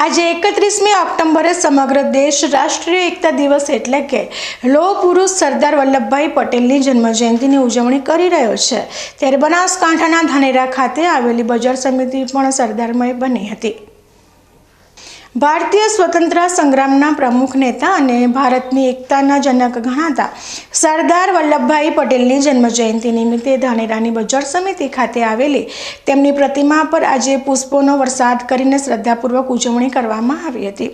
આજે એકત્રીસમી ઓક્ટોબરે સમગ્ર દેશ રાષ્ટ્રીય એકતા દિવસ એટલે કે લોહ પુરુષ સરદાર વલ્લભભાઈ પટેલની જન્મજયંતિની ઉજવણી કરી રહ્યો છે. ત્યારે બનાસકાંઠાના ધાનેરા ખાતે આવેલી બજાર સમિતિ પણ સરદારમય બની હતી. ભારતીય સ્વતંત્ર સંગ્રામના પ્રમુખ નેતા અને ભારતની એકતાના જનક ગણાતા સરદાર વલ્લભભાઈ પટેલની જન્મજયંતિ નિમિત્તે ધાનેરાની બજાર સમિતિ ખાતે આવેલી તેમની પ્રતિમા પર આજે પુષ્પોનો વરસાદ કરીને શ્રદ્ધાપૂર્વક ઉજવણી કરવામાં આવી હતી.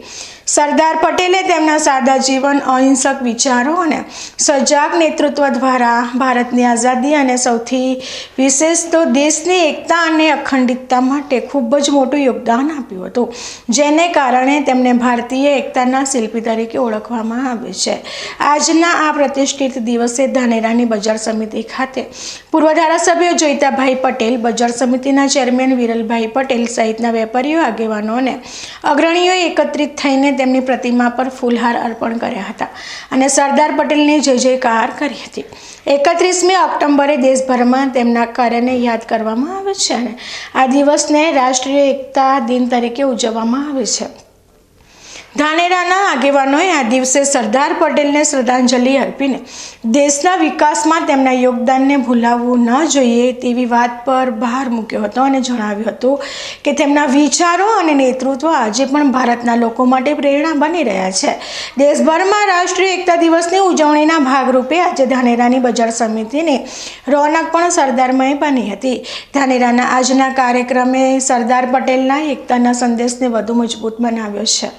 સરદાર પટેલે તેમના સાદા જીવન, અહિંસક વિચારો અને સજાગ નેતૃત્વ દ્વારા ભારતની આઝાદી અને સૌથી વિશેષ તો દેશની એકતા અને અખંડિતતા માટે ખૂબ જ મોટું યોગદાન આપ્યું હતું, જેને તેમને ભારતીય એકતાના શિલ્પી તરીકે ઓળખવામાં આવે છે. આજના આ પ્રતિષ્ઠિત દિવસે ધાનેરાની બજાર સમિતિ ખાતે પૂર્વ ધારાસભ્ય જોઈતાભાઈ પટેલ, બજાર સમિતિના ચેરમેન વિરલભાઈ પટેલ સહિતના વેપારીઓ આગેવાનો અને અગ્રણીઓએ એકત્રિત થઈને તેમની પ્રતિમા પર ફૂલહાર અર્પણ કર્યા હતા અને સરદાર પટેલની જય જયકાર કરી હતી. એકત્રીસમી ઓક્ટોબરે દેશભરમાં તેમના કાર્યને યાદ કરવામાં આવે છે અને આ દિવસને રાષ્ટ્રીય એકતા દિન તરીકે ઉજવવામાં આવે છે. ધાનેરાના આગેવાનોએ આ દિવસે સરદાર પટેલને શ્રદ્ધાંજલિ અર્પીને દેશના વિકાસમાં તેમના યોગદાનને ભૂલાવવું ન જોઈએ તેવી વાત પર ભાર મૂક્યો હતો અને જણાવ્યું હતું કે તેમના વિચારો અને નેતૃત્વ આજે પણ ભારતના લોકો માટે પ્રેરણા બની રહ્યા છે. દેશભરમાં રાષ્ટ્રીય એકતા દિવસની ઉજવણીના ભાગરૂપે આજે ધાનેરાની બજાર સમિતિની રોનક પણ સરદારમય બની હતી. ધાનેરાના આજના કાર્યક્રમે સરદાર પટેલના એકતાના સંદેશને વધુ મજબૂત બનાવ્યો છે.